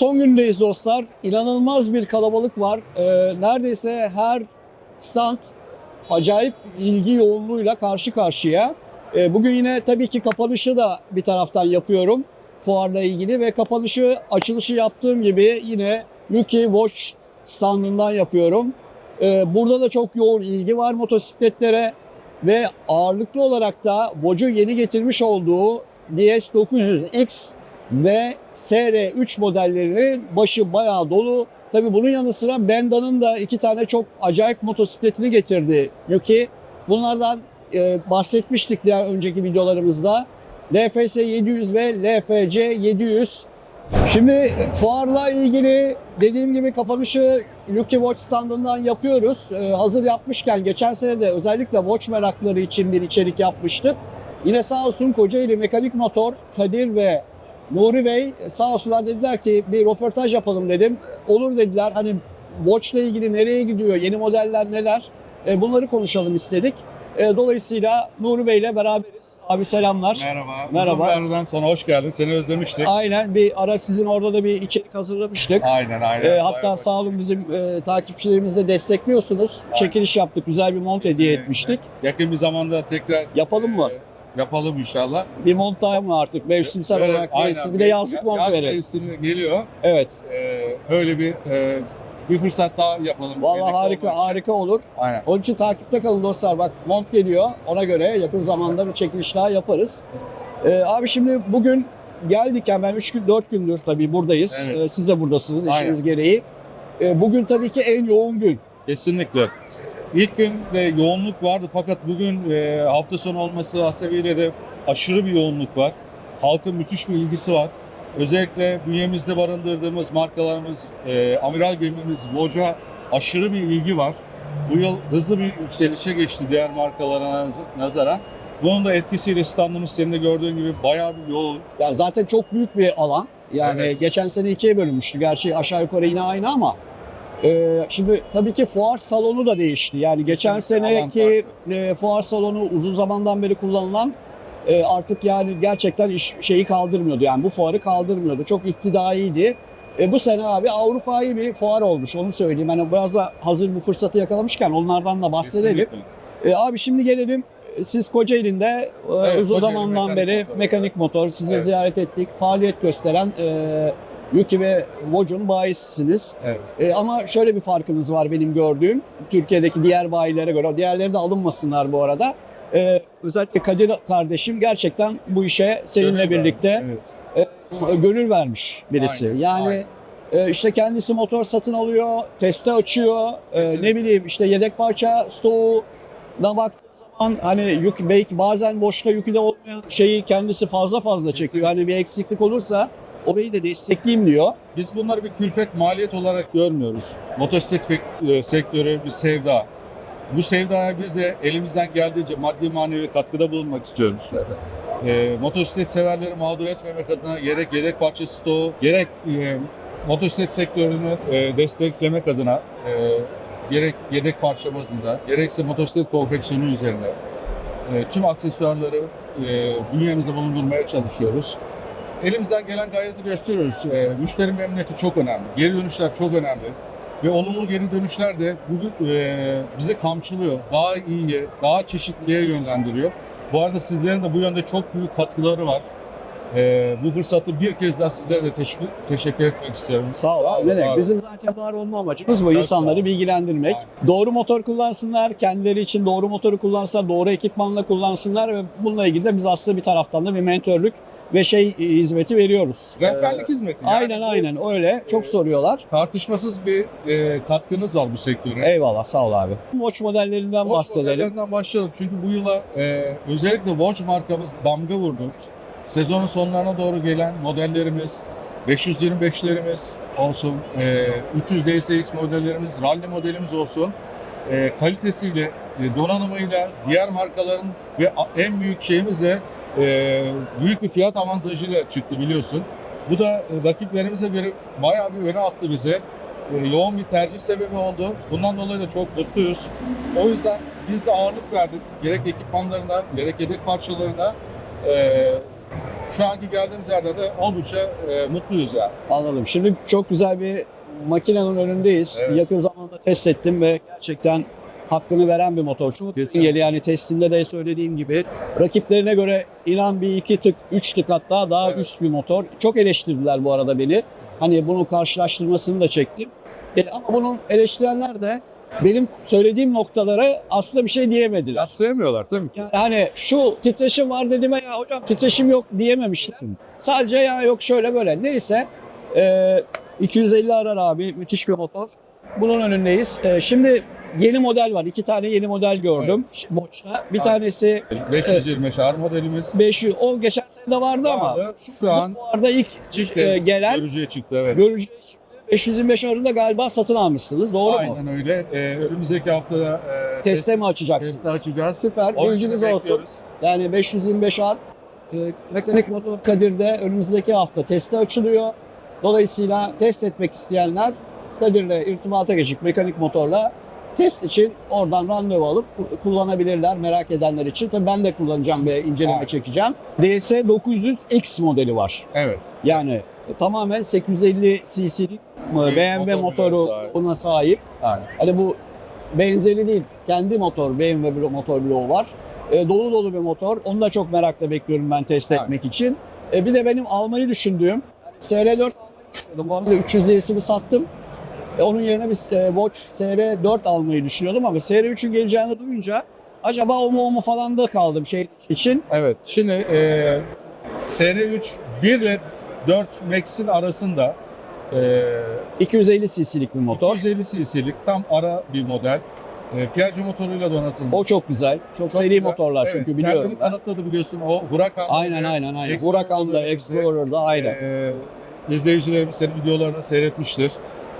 son gündeyiz dostlar. İnanılmaz bir kalabalık var. Ee, neredeyse her stand acayip ilgi yoğunluğuyla karşı karşıya. Ee, bugün yine tabii ki kapanışı da bir taraftan yapıyorum fuarla ilgili ve kapanışı açılışı yaptığım gibi yine Yuki Watch standından yapıyorum. Ee, burada da çok yoğun ilgi var motosikletlere ve ağırlıklı olarak da Vocu yeni getirmiş olduğu DS900X ve SR3 modellerinin başı bayağı dolu. Tabii bunun yanı sıra Benda'nın da iki tane çok acayip motosikletini getirdi Yuki. Bunlardan e, bahsetmiştik diğer önceki videolarımızda. LFS 700 ve LFC 700. Şimdi fuarla ilgili dediğim gibi kapanışı Yuki Watch standından yapıyoruz. Ee, hazır yapmışken geçen sene de özellikle Watch merakları için bir içerik yapmıştık. Yine sağ olsun Kocaeli Mekanik Motor, Kadir ve Nuri Bey sağ olsunlar dediler ki bir röportaj yapalım dedim. Olur dediler. Hani Watch ile ilgili nereye gidiyor, yeni modeller neler E, bunları konuşalım istedik. E, dolayısıyla Nuri Bey ile beraberiz. Abi selamlar. Merhaba. Merhaba. Uzun bir aradan sonra hoş geldin. Seni özlemiştik. Aynen bir ara sizin orada da bir içerik hazırlamıştık. Aynen aynen. E, hatta sağ olun bizim e, takipçilerimizi de destekliyorsunuz. Çekiliş yaptık, güzel bir mont hediye etmiştik. Yakın bir zamanda tekrar Yapalım mı? e, yapalım inşallah. Bir mont daha mı artık mevsimsel Evet, olarak aynen. Bir de yazlık mont Yaz verelim. mevsimi geliyor. Evet. Ee, öyle bir e, bir fırsat daha yapalım. Vallahi Birlikte harika harika olur. Aynen. Onun için takipte kalın dostlar. Bak mont geliyor. Ona göre yakın zamanda bir çekiliş daha yaparız. Ee, abi şimdi bugün geldik yani ben 3 gün 4 gündür tabii buradayız. Evet. Ee, siz de buradasınız Aynen. işiniz gereği. Ee, bugün tabii ki en yoğun gün. Kesinlikle. İlk gün de yoğunluk vardı fakat bugün e, hafta sonu olması hasebiyle de aşırı bir yoğunluk var. Halkın müthiş bir ilgisi var. Özellikle bünyemizde barındırdığımız markalarımız, e, amiral gemimiz Voca aşırı bir ilgi var. Bu yıl hızlı bir yükselişe geçti diğer markalara naz- nazaran. Bunun da etkisiyle standımız senin de gördüğün gibi bayağı bir yoğun. Yani zaten çok büyük bir alan. Yani Evet. geçen sene ikiye bölünmüştü. Gerçi aşağı yukarı yine aynı ama e, şimdi tabii ki fuar salonu da değişti. Yani geçen seneki e, fuar salonu uzun zamandan beri kullanılan e, artık yani gerçekten iş, şeyi kaldırmıyordu. Yani bu fuarı kaldırmıyordu. Çok iktidaiydi. E, bu sene abi Avrupa'yı bir fuar olmuş onu söyleyeyim. Hani biraz da hazır bu fırsatı yakalamışken onlardan da bahsedelim. E, abi şimdi gelelim. Siz Kocaeli'nde e, Evet, uzun Kocaeli zamandan Mekanik beri Motor. mekanik motor sizi Evet. ziyaret ettik. Faaliyet gösteren e, Yuki ve Voco'nun bayisisiniz. Evet. E, ama şöyle bir farkınız var benim gördüğüm. Türkiye'deki diğer bayilere göre. Diğerleri de alınmasınlar bu arada. E, özellikle Kadir kardeşim gerçekten bu işe seninle Gönül birlikte Evet. e, gönül vermiş birisi. Aynen, yani e, işte kendisi motor satın alıyor, teste açıyor, e, ne bileyim işte yedek parça stoğuna baktığı zaman hani yük belki bazen boşta yükü de olmayan şeyi kendisi fazla fazla çekiyor. Kesinlikle. Hani bir eksiklik olursa orayı da destekleyeyim diyor. Biz bunları bir külfet maliyet olarak görmüyoruz. Motosiklet e, sektörü bir sevda. Bu sevdaya biz de elimizden geldiğince maddi manevi katkıda bulunmak istiyoruz. E, motosiklet severleri mağdur etmemek adına gerek yedek parça stoğu, gerek e, motosiklet sektörünü e, desteklemek adına e, gerek yedek parça bazında, gerekse motosiklet konfeksiyonu üzerine e, tüm aksesuarları e, bünyemizde bulundurmaya çalışıyoruz. Elimizden gelen gayreti gösteriyoruz. E, müşteri memnuniyeti çok önemli. Geri dönüşler çok önemli. Ve olumlu geri dönüşler de bugün e, bizi kamçılıyor. Daha iyiye, daha çeşitliye yönlendiriyor. Bu arada sizlerin de bu yönde çok büyük katkıları var. E, bu fırsatı bir kez daha sizlere de teşekkür, teşekkür etmek istiyorum. Sağ ol abi. Ne demek? Bizim zaten var olma amacımız bu. Sağ insanları bilgilendirmek. Aynen. Doğru motor kullansınlar, kendileri için doğru motoru kullansınlar, doğru ekipmanla kullansınlar ve bununla ilgili de biz aslında bir taraftan da bir mentörlük ve şey e, hizmeti veriyoruz. Rehberlik Ee, hizmeti. Yani Aynen aynen öyle. Çok e, soruyorlar. Tartışmasız bir e, katkınız var bu sektöre. Eyvallah sağ ol abi. Watch modellerinden Watch bahsedelim. modellerinden başlayalım. Çünkü bu yıla e, özellikle Watch markamız damga vurdu. Sezonun sonlarına doğru gelen modellerimiz, 525'lerimiz olsun, e, 300 DSX modellerimiz, rally modelimiz olsun. E, kalitesiyle, e, donanımıyla, diğer markaların ve en büyük şeyimiz de e, büyük bir fiyat avantajıyla çıktı biliyorsun. Bu da e, rakiplerimize göre bayağı bir öne attı bize. E, yoğun bir tercih sebebi oldu. Bundan dolayı da çok mutluyuz. O yüzden biz de ağırlık verdik. Gerek ekipmanlarına, gerek yedek parçalarına. E, şu anki geldiğimiz yerde de oldukça e, mutluyuz yani. Anladım. Şimdi çok güzel bir makinenin önündeyiz. Evet. Yakın zamanda test ettim ve gerçekten hakkını veren bir motor. Çok yeni yani testinde de söylediğim gibi rakiplerine göre inan bir iki tık, üç tık hatta daha Evet. üst bir motor. Çok eleştirdiler bu arada beni. Hani bunu karşılaştırmasını da çektim. E, ama bunun eleştirenler de benim söylediğim noktalara aslında bir şey diyemediler. Yatsıyamıyorlar tabii ki. Yani hani şu titreşim var dediğime ya hocam titreşim yok diyememişler. Sadece ya yok şöyle böyle. Neyse e, 250 arar abi müthiş bir motor. Bunun önündeyiz. E, şimdi yeni model var. İki tane yeni model gördüm Boç'ta. Bir Aynen. tanesi 525 R modelimiz. 500. O geçen sene de vardı ama Vardı. Şu an bu arada ilk e, gelen görücüye çıktı evet. görücüye çıktı. 525 arında galiba satın almışsınız. Doğru mu? Aynen öyle. Ee, önümüzdeki hafta e, Teste mi açacaksınız? testi açacağız. Süper. Bilginiz olsun. bekliyoruz. Yani 525 ar e, mekanik motor Kadir'de önümüzdeki hafta teste açılıyor. Dolayısıyla test etmek isteyenler Kadir'le irtibata geçip mekanik motorla test için oradan randevu alıp ku- kullanabilirler merak edenler için. Tabii ben de kullanacağım ve inceleme Evet. çekeceğim. DS 900X modeli var. Evet. Yani tamamen 850 cc'lik BMW motor motoru sahip. buna sahip. Aynen. Hani bu benzeri değil. Kendi motor, BMW motor bloğu var. E, dolu dolu bir motor. Onu da çok merakla bekliyorum ben test Aynen. etmek için. E, bir de benim almayı düşündüğüm SR4 arada 300 DS'imi sattım. E, onun yerine bir e, Watch SR4 almayı düşünüyordum ama SR3'ün geleceğini duyunca acaba o mu o mu falan da kaldım şey için. Evet. Şimdi e, SR3 1 ile 4 Max'in arasında e, 250 cc'lik bir motor. 450 cc'lik tam ara bir model. E, Piaggio motoruyla donatılmış. O çok güzel. Çok, seri güzel. motorlar Evet, çünkü biliyorum. Ben. kanıtladı biliyorsun o Huracan. Aynen aynen aynen. Huracan'da, Explorer'da aynen. E, izleyicilerimiz senin videolarını seyretmiştir.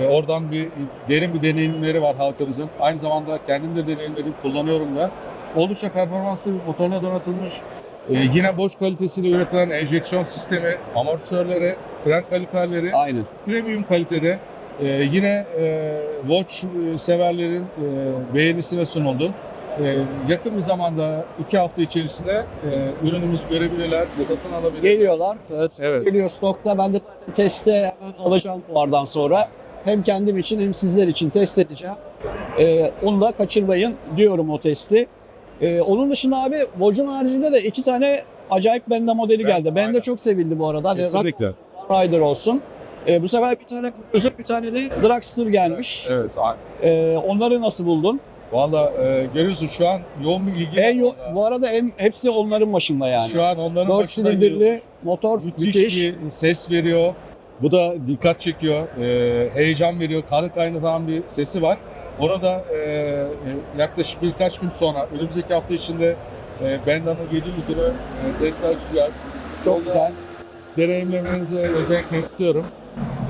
E, oradan bir derin bir deneyimleri var halkımızın. Aynı zamanda kendim de deneyimledim, kullanıyorum da. Oldukça performanslı bir motorla donatılmış. E, yine Bosch kalitesiyle üretilen enjeksiyon sistemi, amortisörleri, fren kaliperleri Aynen. premium kalitede. E, yine e, Watch e, severlerin e, beğenisine sunuldu. E, yakın bir zamanda iki hafta içerisinde e, ürünümüzü görebilirler, satın alabilirler. Geliyorlar. Evet. Geliyor stokta. Ben de teste hemen alacağım fuardan sonra. Hem kendim için hem sizler için test edeceğim. Ee, onu da kaçırmayın diyorum o testi. Ee, onun dışında abi Vogue'un haricinde de iki tane acayip Benda modeli Ben- geldi. Benda çok sevildi bu arada. Kesinlikle. Rider olsun. Ee, bu sefer bir tane Cruiser bir tane de Dragster gelmiş. Evet. a- Ee, onları nasıl buldun? Valla e, görüyorsun şu an yoğun bir ilgi En yo- bu arada en, hepsi onların başında yani. Şu an onların 4 başında silindirli gidiyor. motor müthiş, müthiş. bir ses veriyor. Bu da dikkat çekiyor, e, heyecan veriyor, kanı kaynatan bir sesi var. Onu da e, e, yaklaşık birkaç gün sonra, önümüzdeki hafta içinde e, Benda'nın 700 lira e, test açacağız. Çok güzel. Deneyimlemenizi özellikle istiyorum.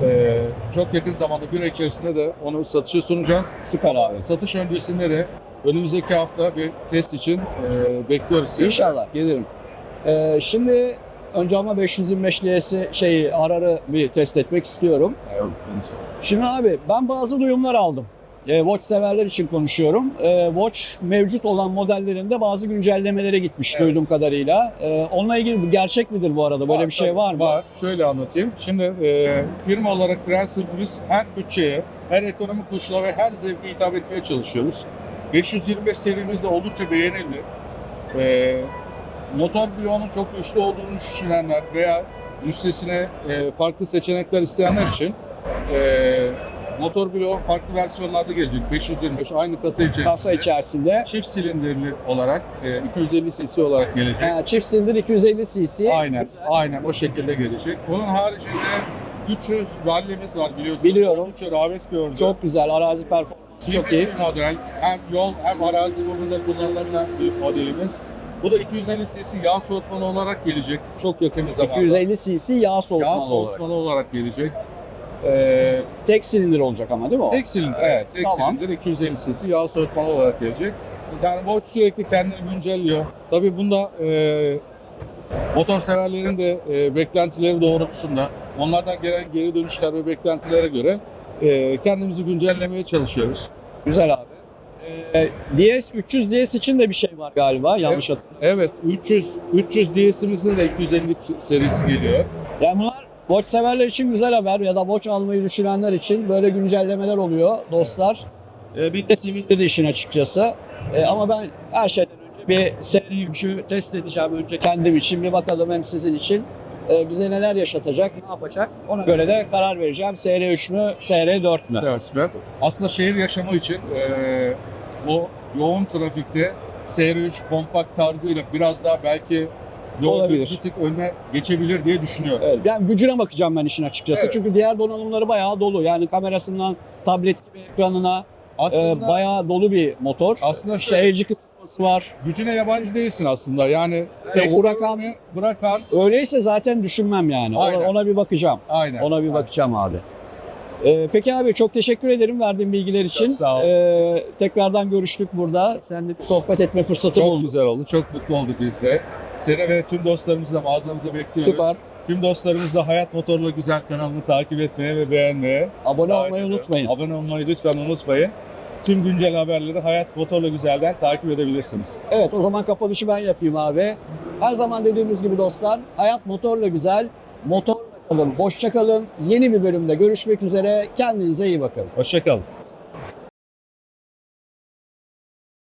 E, çok yakın zamanda bir ay içerisinde de onu satışa sunacağız. Süper abi. Satış öncesinde de önümüzdeki hafta bir test için e, bekliyoruz. sizi. İnşallah gelirim. Ee, şimdi önce ama 525 LS şey ararı bir test etmek istiyorum. Evet. Şimdi abi ben bazı duyumlar aldım. Ee, Watch severler için konuşuyorum. Ee, Watch mevcut olan modellerinde bazı güncellemelere gitmiş Evet. duyduğum kadarıyla. Ee, onunla ilgili bu gerçek midir bu arada? Böyle bir şey tabii, var mı? Var. Şöyle anlatayım. Şimdi e, firma olarak prensibimiz her bütçeye, her ekonomik koşula ve her zevke hitap etmeye çalışıyoruz. 525 serimiz de oldukça beğenildi. E, motor bloğunun çok güçlü olduğunu düşünenler veya üstesine e, farklı seçenekler isteyenler için e, motor bloğu farklı versiyonlarda gelecek. 525 aynı kasa içerisinde. Kasa içerisinde. Çift silindirli olarak, e, 250 cc olarak gelecek. Ha, çift silindir 250 cc. Aynen, Güzel. aynen o şekilde gelecek. Bunun haricinde 300 rallimiz var biliyorsunuz. Biliyorum. Oldukça rağbet gördü. Çok güzel. Arazi performansı çok iyi. model. Hem yol hem arazi uğrunda kullanılabilen bir modelimiz. Bu da 250 cc yağ soğutmalı olarak gelecek. Çok yakın bir zamanda. 250 cc yağ yağ soğutmalı olarak. soğutmalı olarak gelecek. Ee, Tek silindir olacak ama değil mi o? tek silindir. Evet, tek tamam. silindir 250 cc yağ soğutmalı olarak gelecek. Yani Bosch sürekli kendini güncelliyor. Tabii bunda e, motor severlerin de e, beklentileri doğrultusunda onlardan gelen geri dönüşler ve beklentilere göre e, kendimizi güncellemeye çalışıyoruz. Güzel abi. Ee, DS 300 DS için de bir şey var galiba yanlış hatırlamıyorum. Evet 300 300 DS'imizin de 250 serisi geliyor. Yani bunlar Watch severler için güzel haber ya da Watch almayı düşünenler için böyle güncellemeler oluyor dostlar. Ee, bir de sevindirdi işin açıkçası. Ee, ama ben her şeyden önce bir seri yükü test edeceğim önce kendim için bir bakalım hem sizin için. Ee, bize neler yaşatacak, ne yapacak ona göre de karar vereceğim. SR3 mü, SR4 mü? Evet. ben- Aslında şehir yaşamı için eee, o yoğun trafikte SR3 kompakt tarzıyla biraz daha belki yol Olabilir. bir tık önüne geçebilir diye düşünüyorum. Evet, yani gücüne bakacağım ben işin açıkçası. Evet. Çünkü diğer donanımları bayağı dolu. Yani kamerasından tablet gibi ekranına e, Aslında bayağı dolu bir motor. aslında İşte LG kısıtması var. gücüne yabancı değilsin aslında. Yani ekstremi Huracan- bırakan Öyleyse zaten düşünmem yani. Ona, Aynen. ona bir bakacağım. aynen. Ona bir bakacağım abi. Ee, peki abi çok teşekkür ederim verdiğin bilgiler için. Çok sağ ol. Ee, tekrardan görüştük burada. Seninle sohbet etme fırsatı Çok bulduk. güzel oldu. Çok mutlu olduk biz de. Seni ve tüm dostlarımızı da mağazamıza bekliyoruz. Süper. Tüm dostlarımız da Hayat Motorla Güzel kanalını takip etmeye ve beğenmeye. Abone davet olmayı ediyorum. unutmayın. Abone olmayı lütfen unutmayın. Tüm güncel haberleri Hayat Motorla Güzel'den takip edebilirsiniz. Evet o zaman kapanışı ben yapayım abi. Her zaman dediğimiz gibi dostlar hayat motorla güzel. Motorla kalın, hoşça kalın. Yeni bir bölümde görüşmek üzere. Kendinize iyi bakın. Hoşçakalın.